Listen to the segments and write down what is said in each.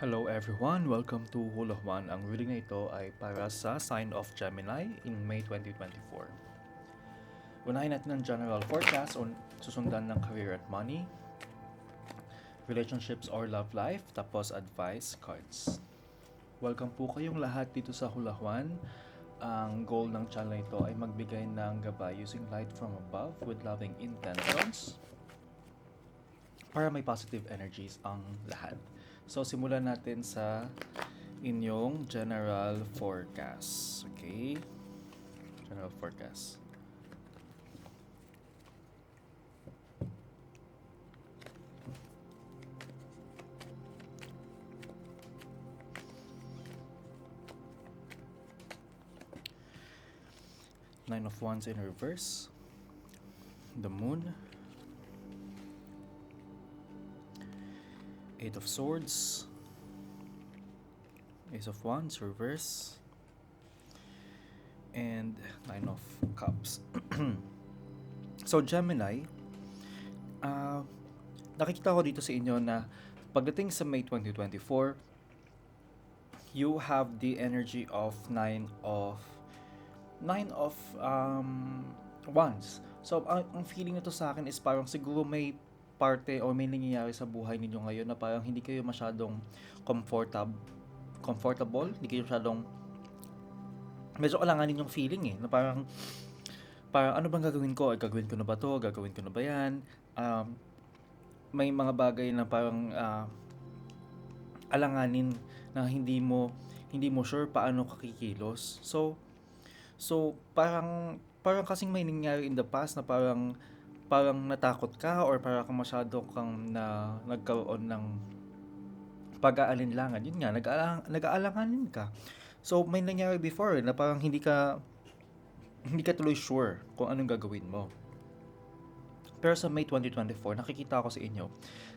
Hello everyone! Welcome to Hula Juan. Ang reading na ito ay para sa sign of Gemini in May 2024. Unahin natin ang general forecast o susundan ng career at money, relationships or love life, tapos advice cards. Welcome po kayong lahat dito sa Hula Juan. Ang goal ng channel ito ay magbigay ng gabay using light from above with loving intentions para may positive energies ang lahat. So, simulan natin sa inyong general forecast. Okay? General forecast. Nine of Wands in reverse. The Moon. Eight of Swords. Ace of Wands, reverse. And Nine of Cups. so, Gemini, ah nakikita ko dito sa inyo na pagdating sa May 2024, you have the energy of Nine of Nine of um, Wands. So, ang, ang feeling nito sa akin is parang siguro may parte o may nangyayari sa buhay ninyo ngayon na parang hindi kayo masyadong comfortable comfortable, hindi kayo masyadong medyo alanganin yung feeling eh, na parang parang ano bang gagawin ko? Ay, gagawin ko na ba to? Gagawin ko na ba yan? Um, may mga bagay na parang ah, alanganin na hindi mo hindi mo sure paano kakikilos. So so parang parang kasing may nangyari in the past na parang parang natakot ka or parang kang masyado kang na nagkaroon ng pag-aalinlangan. Yun nga, nag-aalang, nag-aalanganin ka. So, may nangyari before na parang hindi ka hindi ka tuloy sure kung anong gagawin mo. Pero sa May 2024, nakikita ko sa inyo,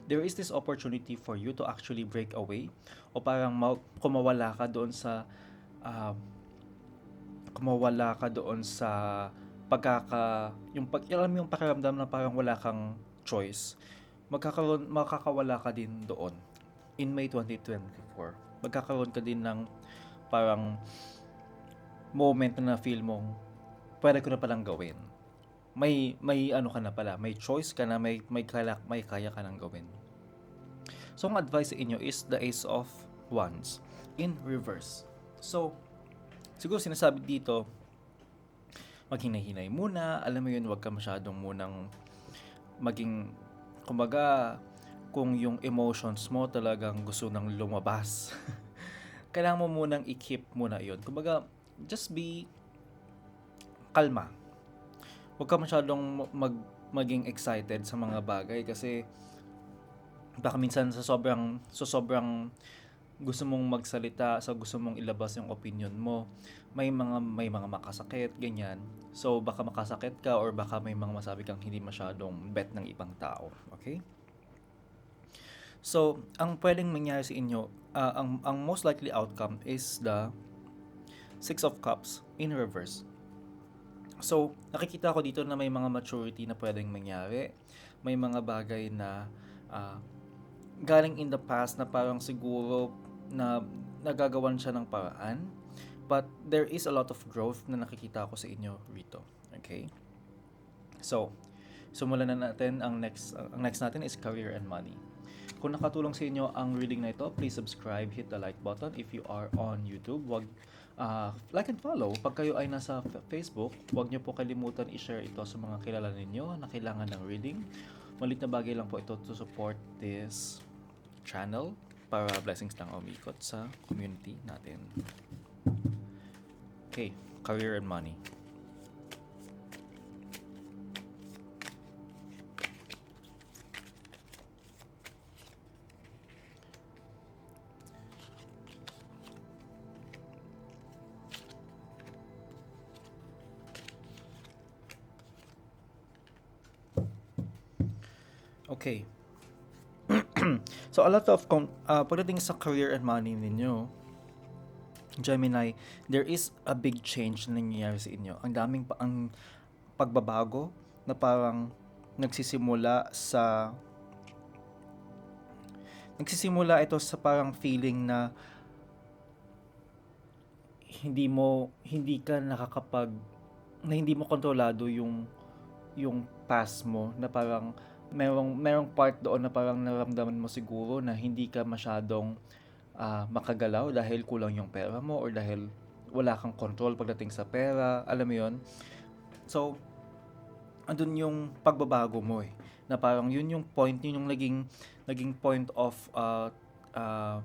there is this opportunity for you to actually break away o parang ma- kumawala ka doon sa ah, kumawala ka doon sa pagkaka yung pag alam yung pakiramdam na parang wala kang choice magkakaroon makakawala ka din doon. In May 2024 magkakaroon ka din ng parang moment na feel mong pwede ko na palang gawin. May may ano ka na pala may choice ka na may may kaya, may kaya ka nang gawin. So ang advice sa inyo is the ace of wands in reverse. So siguro sinasabi dito maghinay-hinay muna. Alam mo yun, wag ka masyadong munang maging, kumbaga, kung yung emotions mo talagang gusto nang lumabas, kailangan mo munang i-keep muna yun. Kumbaga, just be kalma. Huwag ka masyadong mag, maging excited sa mga bagay kasi baka minsan sa sobrang sa sobrang gusto mong magsalita, sa gusto mong ilabas yung opinion mo, may mga may mga makasakit, ganyan. So baka makasakit ka or baka may mga masabi kang hindi masyadong bet ng ibang tao, okay? So, ang pwedeng mangyari sa inyo, ah, ang ang most likely outcome is the Six of Cups in reverse. So, nakikita ko dito na may mga maturity na pwedeng mangyari. May mga bagay na ah, galing in the past na parang siguro na nagagawan siya ng paraan. But there is a lot of growth na nakikita ko sa inyo rito. Okay? So, simulan na natin ang next ang next natin is career and money. Kung nakatulong sa inyo ang reading na ito, please subscribe, hit the like button. If you are on YouTube, wag ah, like and follow. Pag kayo ay nasa Facebook, wag niyo po kalimutan i-share ito sa mga kilala ninyo na kailangan ng reading. Malit na bagay lang po ito to support this channel para blessings lang umikot sa community natin. Okay, career and money. Okay. so a lot of uh, pagdating sa career and money ninyo, Gemini, there is a big change na nangyayari sa inyo. Ang daming pa ang pagbabago na parang nagsisimula sa nagsisimula ito sa parang feeling na hindi mo hindi ka nakakapag na hindi mo kontrolado yung yung past mo na parang merong merong part doon na parang naramdaman mo siguro na hindi ka masyadong ah, makagalaw dahil kulang yung pera mo or dahil wala kang control pagdating sa pera, alam mo yon So, andun yung pagbabago mo eh. Na parang yun yung point, yun yung naging, naging point of uh, uh,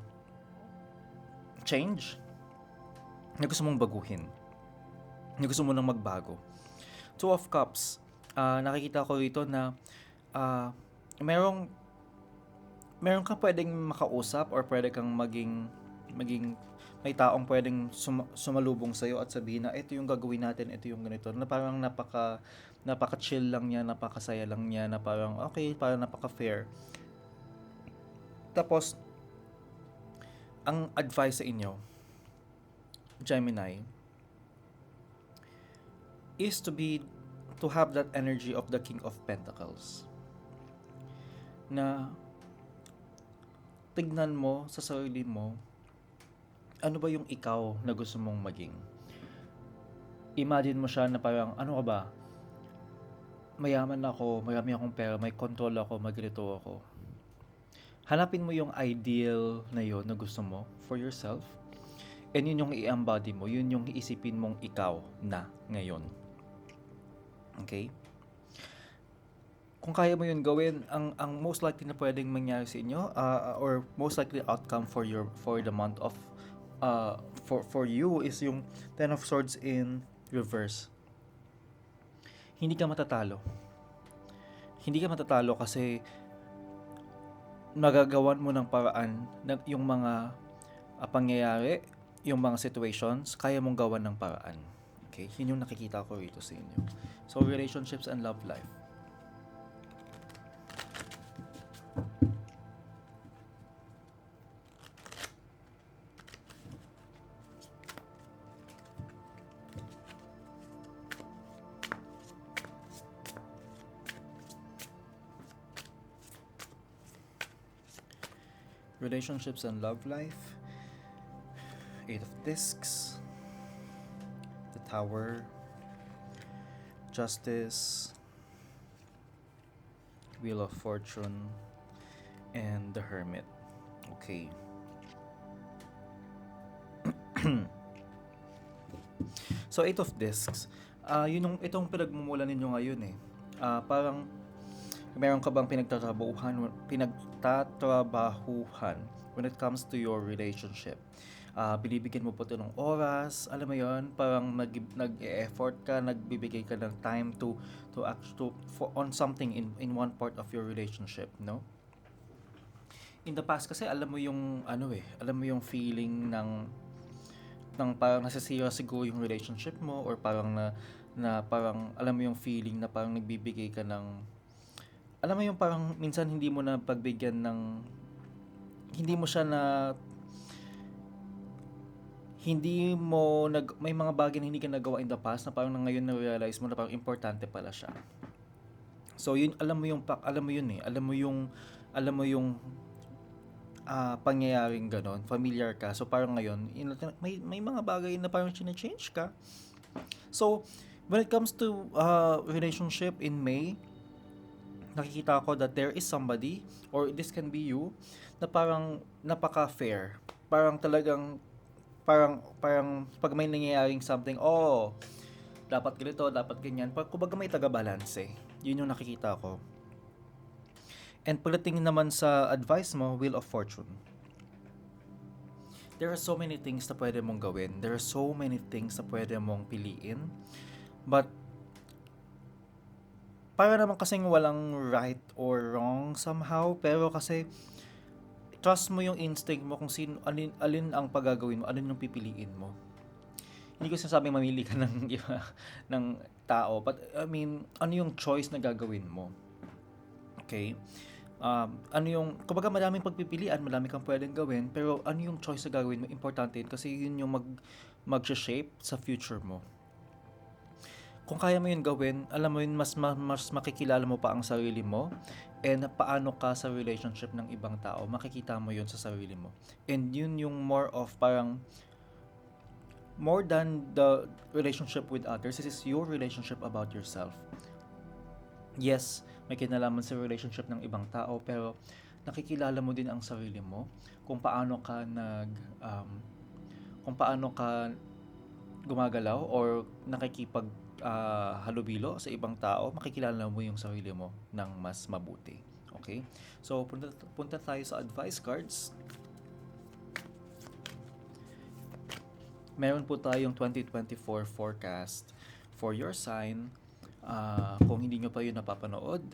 change na gusto mong baguhin. Na gusto mo nang magbago. Two of Cups, ah, nakikita ko rito na ah, merong meron kang pwedeng makausap or pwede kang maging maging may taong pwedeng suma- sumalubong sa'yo at sabihin na ito yung gagawin natin, ito yung ganito. Na parang napaka napaka-chill lang niya, napakasaya lang niya, na parang okay, parang napaka-fair. Tapos, ang advice sa inyo, Gemini, is to be, to have that energy of the King of Pentacles. Na, tignan mo sa sarili mo, ano ba yung ikaw na gusto mong maging? Imagine mo siya na parang, ano ka ba? Mayaman ako, marami akong pera, may control ako, magrito ako. Hanapin mo yung ideal na yon na gusto mo for yourself. And yun yung i-embody mo, yun yung iisipin mong ikaw na ngayon. Okay? Kung kaya mo yun gawin, ang ang most likely na pwedeng mangyari sa inyo uh, or most likely outcome for your for the month of uh, for for you is yung Ten of Swords in reverse. Hindi ka matatalo. Hindi ka matatalo kasi magagawan mo ng paraan na yung mga uh, pangyayari, yung mga situations, kaya mong gawan ng paraan. Okay? Yun yung nakikita ko rito sa inyo. So, relationships and love life. Relationships and love life. Eight of discs. The tower. Justice. Wheel of fortune. And the hermit. Okay. So eight of discs. Ah yun yung itong pinagmumula ninyo ngayon eh. Ah, parang meron ka bang pinagtatrabahuhan pinagtatrabahuhan when it comes to your relationship. Ah, binibigyan mo po ito ng oras alam mo yon parang nag nag-effort ka nagbibigay ka ng time to to act to for on something in in one part of your relationship no? In the past kasi alam mo yung ano eh alam mo yung feeling ng ng parang nasisira siguro yung relationship mo or parang na na parang alam mo yung feeling na parang nagbibigay ka ng alam mo yung parang minsan hindi mo na pagbigyan ng hindi mo siya na hindi mo nag may mga bagay na hindi ka nagawa in the past na parang na ngayon na realize mo na parang importante pala siya. So yun alam mo yung pa- alam mo yun eh, alam mo yung alam mo yung ah, pangyayaring ganon, familiar ka. So parang ngayon, yun, may may mga bagay na parang change ka. So when it comes to uh, relationship in May, nakikita ko that there is somebody or this can be you na parang napaka-fair. Parang talagang parang parang pag may nangyayaring something, oh, dapat ganito, dapat ganyan. Pag kumbaga may taga-balance eh. Yun yung nakikita ko. And pagdating naman sa advice mo, Wheel of Fortune. There are so many things na pwede mong gawin. There are so many things na pwede mong piliin. But para naman kasing walang right or wrong somehow, pero kasi trust mo yung instinct mo kung sino alin, alin ang pagagawin mo, alin yung pipiliin mo. Hindi ko sinasabing mamili ka ng iba ng tao, but I mean, ano yung choice na gagawin mo? Okay? Um, ano yung, kumbaga maraming pagpipilian, marami kang pwedeng gawin, pero ano yung choice na gagawin mo, importante yun kasi yun yung mag, mag-shape sa future mo. Kung kaya mo yun gawin, alam mo yun, mas, ma- mas makikilala mo pa ang sarili mo and paano ka sa relationship ng ibang tao, makikita mo yun sa sarili mo. And yun yung more of parang, more than the relationship with others, this is your relationship about yourself. Yes, may kinalaman sa relationship ng ibang tao, pero nakikilala mo din ang sarili mo, kung paano ka nag, um, kung paano ka gumagalaw or nakikipag ah, halubilo sa ibang tao, makikilala mo yung sarili mo ng mas mabuti. Okay? So, punta, punta tayo sa advice cards. Meron po tayong 2024 forecast for your sign. Ah, kung hindi nyo pa yun napapanood,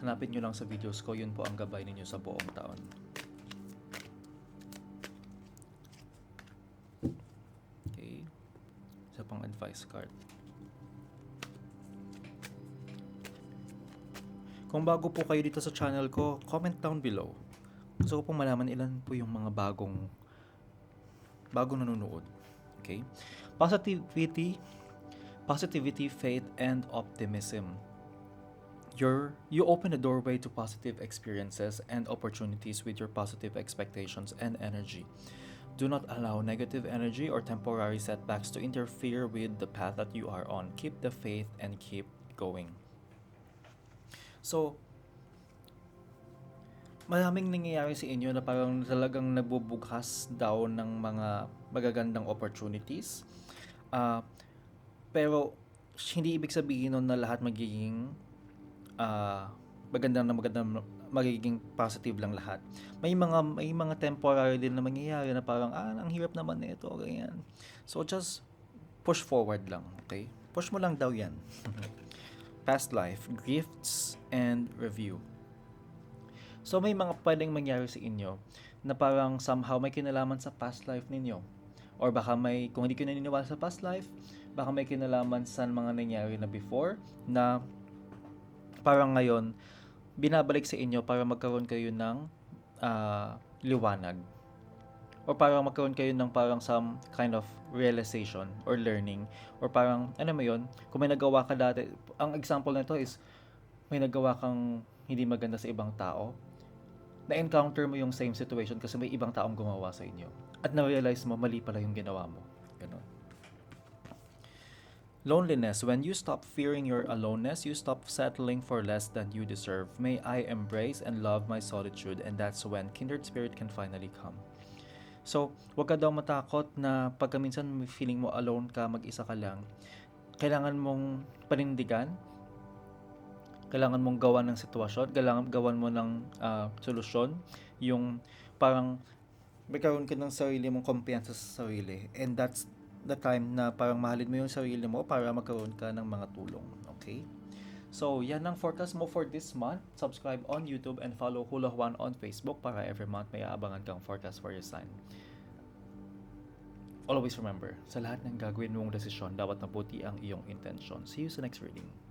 hanapin nyo lang sa videos ko. Yun po ang gabay ninyo sa buong taon. Advice card. Kung bago po kayo dito sa channel ko, comment down below. Gusto ko pong malaman ilan po yung mga bagong bagong nanonood. Okay? Positivity, positivity, faith, and optimism. You're, you open the doorway to positive experiences and opportunities with your positive expectations and energy. Do not allow negative energy or temporary setbacks to interfere with the path that you are on. Keep the faith and keep going. So, maraming nangyayari sa inyo na parang talagang nagbubukas daw ng mga magagandang opportunities. Ah, pero hindi ibig sabihin nun na lahat magiging ah, maganda na maganda magiging positive lang lahat. May mga may mga temporary din na mangyayari na parang ah ang hirap naman nito ganyan. So just push forward lang, okay? Push mo lang daw 'yan. Past life, gifts and review. So may mga pwedeng mangyari sa inyo na parang somehow may kinalaman sa past life ninyo. Or baka may, kung hindi kayo naniniwala sa past life, baka may kinalaman sa mga nangyari na before na parang ngayon, binabalik sa inyo para magkaroon kayo ng ah, liwanag. Or parang magkaroon kayo ng parang some kind of realization or learning. Or parang, ano mo yun, kung may nagawa ka dati, ang example nito is, may nagawa kang hindi maganda sa ibang tao, na-encounter mo yung same situation kasi may ibang taong gumawa sa inyo. At na-realize mo, mali pala yung ginawa mo. Ganun. Loneliness. When you stop fearing your aloneness, you stop settling for less than you deserve. May I embrace and love my solitude and that's when kindred spirit can finally come. So, wag ka daw matakot na pagka minsan may feeling mo alone ka, mag-isa ka lang, kailangan mong panindigan, kailangan mong gawan ng sitwasyon, kailangan gawan mo ng ah, solusyon, yung parang magkaroon ka ng sarili mong kumpiyansa sa sarili. And that's the time na parang mahalin mo yung sarili mo para magkaroon ka ng mga tulong. Okay? So, yan ang forecast mo for this month. Subscribe on YouTube and follow Hula Juan on Facebook para every month may aabangan kang forecast for your sign. Always remember, sa lahat ng gagawin mong desisyon, dapat mabuti ang iyong intention. See you sa next reading.